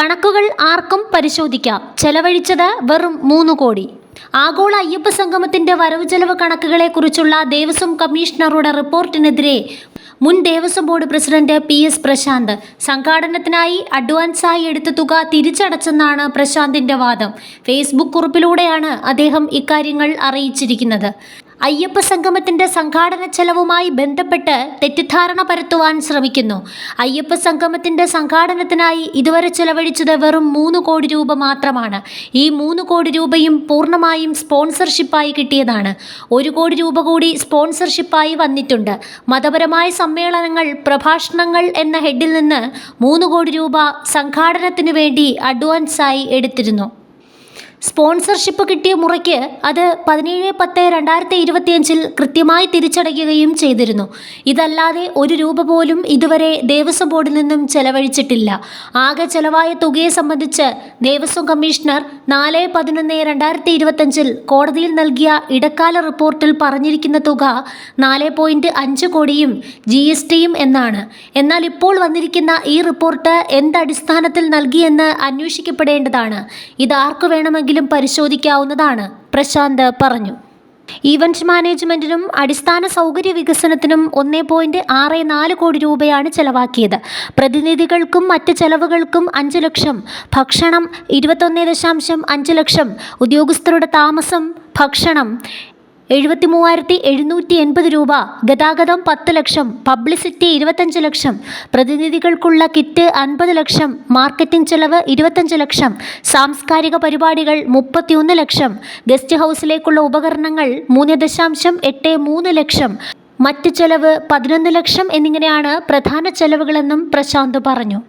കണക്കുകൾ ആർക്കും പരിശോധിക്കാം. ചെലവഴിച്ചത് വെറും മൂന്ന് കോടി. ആഗോള അയ്യപ്പ സംഗമത്തിന്റെ വരവ് ചെലവ് കണക്കുകളെക്കുറിച്ചുള്ള ദേവസ്വം കമ്മീഷണറുടെ റിപ്പോർട്ടിനെതിരെ മുൻ Devaswom board president P S Prashanth സംഘാടനത്തിനായി അഡ്വാൻസായി എടുത്ത തുക തിരിച്ചടച്ചെന്നാണ് പ്രശാന്തിന്റെ വാദം. ഫേസ്ബുക്ക് കുറിപ്പിലൂടെയാണ് അദ്ദേഹം ഇക്കാര്യങ്ങൾ അറിയിച്ചിരിക്കുന്നത്. അയ്യപ്പ സംഗമത്തിന്റെ സംഘാടന ചെലവുമായി ബന്ധപ്പെട്ട് തെറ്റിദ്ധാരണ പരത്തുവാൻ ശ്രമിക്കുന്നു. അയ്യപ്പ സംഗമത്തിന്റെ സംഘാടനത്തിനായി ഇതുവരെ ചെലവഴിച്ചത് വെറും മൂന്ന് കോടി രൂപ മാത്രമാണ്. ഈ മൂന്ന് കോടി രൂപയും പൂർണമായും സ്പോൺസർഷിപ്പായി കിട്ടിയതാണ്. ഒരു കോടി രൂപ കൂടി സ്പോൺസർഷിപ്പായി വന്നിട്ടുണ്ട്. മതപരമായ സമ്മേളനങ്ങൾ പ്രഭാഷണങ്ങൾ എന്ന ഹെഡിൽ നിന്ന് മൂന്ന് കോടി രൂപ സംഘാടനത്തിനു വേണ്ടി അഡ്വാൻസായി എടുത്തിരുന്നു. സ്പോൺസർഷിപ്പ് കിട്ടിയ മുറയ്ക്ക് അത് പതിനേഴ് പത്ത് രണ്ടായിരത്തി ഇരുപത്തിയഞ്ചിൽ കൃത്യമായി തിരിച്ചടയ്ക്കുകയും ചെയ്തിരുന്നു. ഇതല്ലാതെ ഒരു രൂപ പോലും ഇതുവരെ ദേവസ്വം ബോർഡിൽ നിന്നും ചെലവഴിച്ചിട്ടില്ല. ആകെ ചെലവായ തുകയെ സംബന്ധിച്ച് ദേവസ്വം കമ്മീഷണർ നാല് പതിനൊന്ന് രണ്ടായിരത്തി ഇരുപത്തഞ്ചിൽ കോടതിയിൽ നൽകിയ ഇടക്കാല റിപ്പോർട്ടിൽ പറഞ്ഞിരിക്കുന്ന തുക നാല് പോയിന്റ് അഞ്ച് കോടിയും ജി എസ് ടിയും എന്നാണ്. എന്നാൽ ഇപ്പോൾ വന്നിരിക്കുന്ന ഈ റിപ്പോർട്ട് എന്തടിസ്ഥാനത്തിൽ നൽകിയെന്ന് അന്വേഷിക്കപ്പെടേണ്ടതാണ്. ഇത് ആർക്കു വേണമെങ്കിലും പരിശോധിക്കാവുന്നതാണ് പ്രശാന്ത് പറഞ്ഞു. ഈവന്റ് മാനേജ്മെന്റിനും അടിസ്ഥാന സൗകര്യ വികസനത്തിനും ഒന്നേ പോയിന്റ് ആറ് നാല് കോടി രൂപയാണ് ചെലവാക്കിയത്. പ്രതിനിധികൾക്കും മറ്റ് ചെലവുകൾക്കും അഞ്ച് ലക്ഷം ഭക്ഷണം ഇരുപത്തൊന്ന് ദശാംശം അഞ്ച് ലക്ഷം ഉദ്യോഗസ്ഥരുടെ താമസം ഭക്ഷണം എഴുപത്തി മൂവായിരത്തി എഴുന്നൂറ്റി എൺപത് രൂപ. ഗതാഗതം പത്ത് ലക്ഷം. പബ്ലിസിറ്റി ഇരുപത്തഞ്ച് ലക്ഷം. പ്രതിനിധികൾക്കുള്ള കിറ്റ് അൻപത് ലക്ഷം. മാർക്കറ്റിംഗ് ചെലവ് ഇരുപത്തഞ്ച് ലക്ഷം. സാംസ്കാരിക പരിപാടികൾ മുപ്പത്തിയൊന്ന് ലക്ഷം. ഗസ്റ്റ് ഹൗസിലേക്കുള്ള ഉപകരണങ്ങൾ മൂന്ന് ദശാംശം എട്ട് മൂന്ന് ലക്ഷം. മറ്റ് ചെലവ് പതിനൊന്ന് ലക്ഷം എന്നിങ്ങനെയാണ് പ്രധാന ചെലവുകളെന്നും പ്രശാന്ത് പറഞ്ഞു.